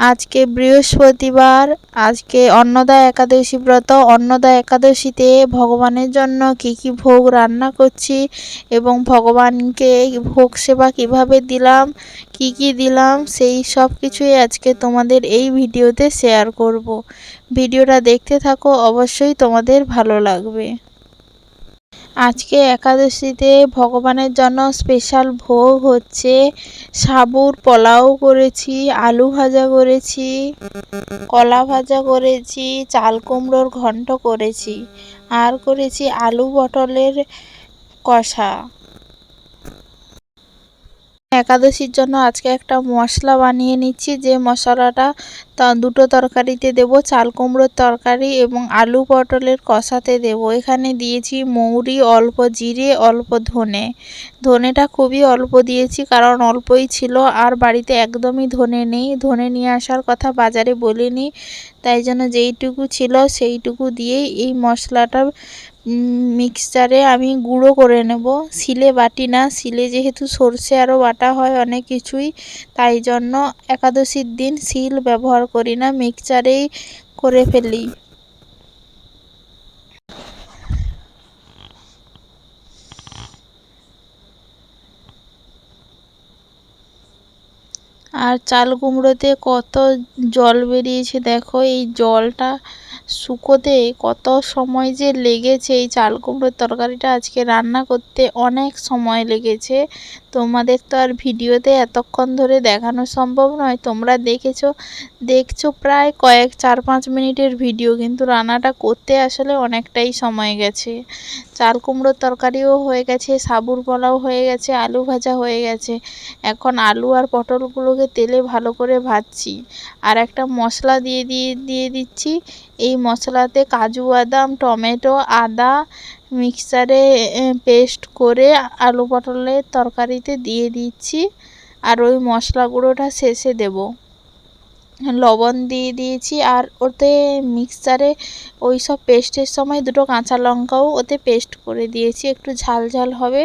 আজকে বৃহস্পতিবার, আজকে অন্নদা একাদশী ব্রত। অন্নদা একাদশীতে ভগবানের জন্য কি কি ভোগ রান্না করছি এবং ভগবানকে ভোগ সেবা কীভাবে দিলাম, কি কি দিলাম, সেই সব কিছুই আজকে তোমাদের এই ভিডিওতে শেয়ার করব। ভিডিওটা দেখতে থাকো, অবশ্যই তোমাদের ভালো লাগবে। আজকে একাদশীতে ভগবানের জন্য স্পেশাল ভোগ হচ্ছে সাবুর পোলাও করেছি, আলু ভাজা করেছি, কলা ভাজা করেছি, চাল কুমড়োর ঘন্ট করেছি, আর করেছি আলু পটলের কষা। একাদশীর জন্য আজকে একটা মশলা বানিয়ে নিচ্ছি। যে মশলাটা দুটো তরকারিতে দেব, চাল কুমড়োর তরকারি এবং আলু পটলের কষাতে দেব। এখানে দিয়েছি মৌরি, অল্প জিরে, অল্প ধনে। ধনেটা খুবই অল্প দিয়েছি কারণ অল্পই ছিল আর বাড়িতে একদমই ধনে নেই। ধনে নিয়ে আসার কথা বাজারে বলিনি, তাই জন্য যেইটুকু ছিল সেইটুকু দিয়েই এই মশলাটা মিক্সচারে আমি গুঁড়ো করে নেব। শিলে বাটি না, শিলে যেহেতু সর্ষে আরও বাটা হয় অনেক কিছুই, তাই জন্য একাদশীর দিন শিল ব্যবহার করি না মিক্সচারেই করে ফেলি। আর চাল কুমড়োতে কত জল বেরিয়েছে দেখো, এই জলটা শুকোতে কত সময় যে লেগেছে এই চাল কুমড়োর তরকারিটা আজকে রান্না করতে অনেক সময় লেগেছে। তোমাদের তো আর ভিডিওতে এতক্ষণ ধরে দেখানো সম্ভব নয়, তোমরা দেখেছ, দেখছ প্রায় কয়েক চার পাঁচ মিনিটের ভিডিও, কিন্তু রান্নাটা করতে আসলে অনেকটাই সময় গেছে। চাল কুমড়োর তরকারিও হয়ে গেছে, সাবুর পোলাও হয়ে গেছে, আলু ভাজা হয়ে গেছে। এখন আলু আর পটলগুলোকে তেলে ভালো করে ভাজছি। আর একটা মশলা দিয়ে দিয়ে দিয়ে দিচ্ছি। এই মশলাতে কাজু বাদাম, টমেটো, আদা মিক্সারে পেস্ট করে আলু পটলের তরকারিতে দিয়ে দিচ্ছি। আর ওই মশলা গুঁড়োটা শেষে দেব। লবণ দিয়ে দিয়েছি। আর ওতে মিক্সারে ওই সব পেস্টের সময় দুটো কাঁচা লঙ্কাও ওতে পেস্ট করে দিয়েছি। একটু ঝাল ঝাল হবে,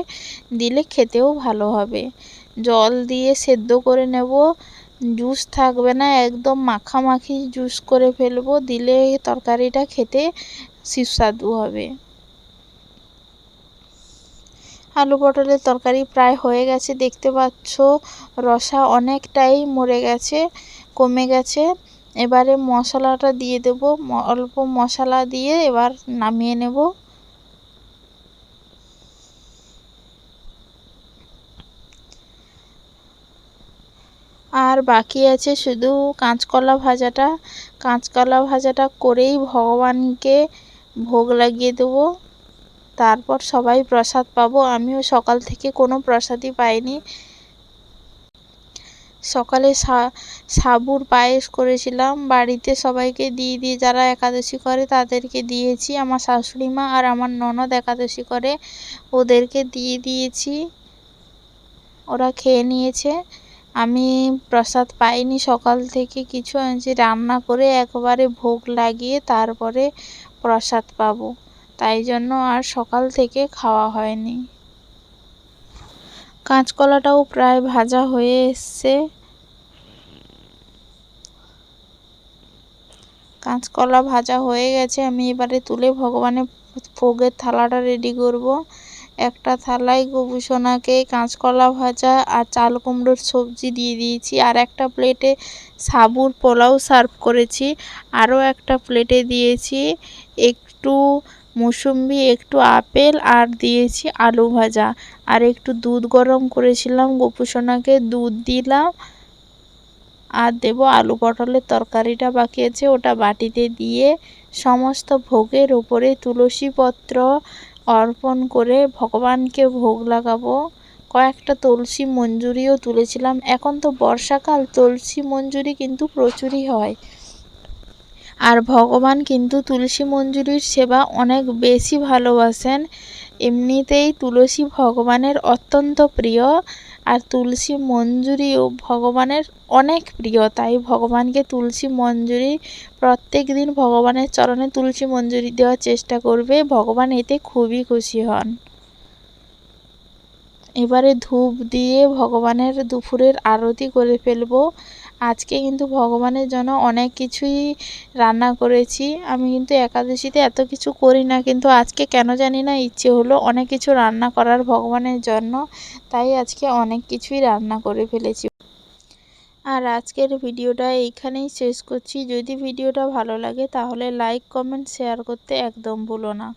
দিলে খেতেও ভালো হবে। জল দিয়ে সেদ্ধ করে নেব। জুস থাকবে না, একদম মাখামাখি জুস করে ফেলব, দিলে তরকারিটা খেতে সুস্বাদু হবে। আলু পটলের তরকারি প্রায় হয়ে গেছে, দেখতে পাচ্ছ রসা অনেকটাই মরে গেছে, কমে গেছে। এবারে মশলাটা দিয়ে দেব অল্প মশলা দিয়ে এবার নামিয়ে নেব। আর বাকি আছে শুধু কাঁচকলা ভাজাটা। কাঁচকলা ভাজাটা করেই ভগবানকে ভোগ লাগিয়ে দেবো। তারপর সবাই প্রসাদ পাবো। আমিও সকাল থেকে কোনো প্রসাদই পাইনি। সকালে সাবুর পায়েস করেছিলাম। বাড়িতে সবাইকে দিয়ে দিয়ে যারা একাদশী করে তাদেরকে দিয়েছি। আমার শাশুড়ি মা আর আমার ননদ একাদশী করে ওদেরকে দিয়ে দিয়েছি। ওরা খেয়ে নিয়েছে। আমি প্রসাদ পাইনি সকাল থেকে কিছু যে রান্না করে একবারে ভোগ লাগিয়ে তারপরে প্রসাদ পাবো। তাই জন্য আর সকাল থেকে খাওয়া হয়নি। কাঁচকলাটাও প্রায় ভাজা হয়ে এসছে। কাঁচকলা ভাজা হয়ে গেছে, আমি এবারে তুলে ভগবানের ভোগের থালাটা রেডি করব। একটা থালায় গোপুসোনাকে কাঁচকলা ভাজা আর চাল কুমড়োর সবজি দিয়ে দিয়েছি। আর একটা প্লেটে সাবুর পোলাও সার্ভ করেছি। আরও একটা প্লেটে দিয়েছি একটু মুসুম্বি, একটু আপেল আর দিয়েছি আলু ভাজা। আর একটু দুধ গরম করেছিলাম গোপুসোনাকে দুধ দিলাম। আর দেব আলু পটলের তরকারিটা বাকি আছে, ওটা বাটিতে দিয়ে সমস্ত ভোগের ওপরে তুলসী পত্র অর্পণ করে ভগবানকে ভোগ লাগাবো। কয়েকটা তুলসী মঞ্জুরিও তুলেছিলাম। এখন তো বর্ষাকাল, তুলসী মঞ্জুরি কিন্তু প্রচুরই হয়। আর ভগবান কিন্তু তুলসী মঞ্জুরির সেবা অনেক বেশি ভালোবাসেন। এমনিতেই তুলসী ভগবানের অত্যন্ত প্রিয় আর তুলসী মঞ্জুরিও ভগবানের অনেক প্রিয়। তাই ভগবানকে তুলসী মঞ্জুরি প্রত্যেক দিন ভগবানের চরণে তুলসী মঞ্জুরি দেওয়ার চেষ্টা করবে। ভগবান এতে খুবই খুশি হন। এবারে ধূপ দিয়ে ভগবানের দুপুরের আরতি করে ফেলব। আজকে কিন্তু ভগবানের জন্য অনেক কিছুই রান্না করেছি। আমি কিন্তু একাদশীতে এত কিছু করি না, কিন্তু আজকে কেন জানি না ইচ্ছে হলো অনেক কিছু রান্না করার ভগবানের জন্য, তাই আজকে অনেক কিছুই রান্না করে ফেলেছি। আর আজকের ভিডিওটা এইখানেই শেষ করছি। যদি ভিডিওটা ভালো লাগে তাহলে লাইক, কমেন্ট, শেয়ার করতে একদম ভুলো না।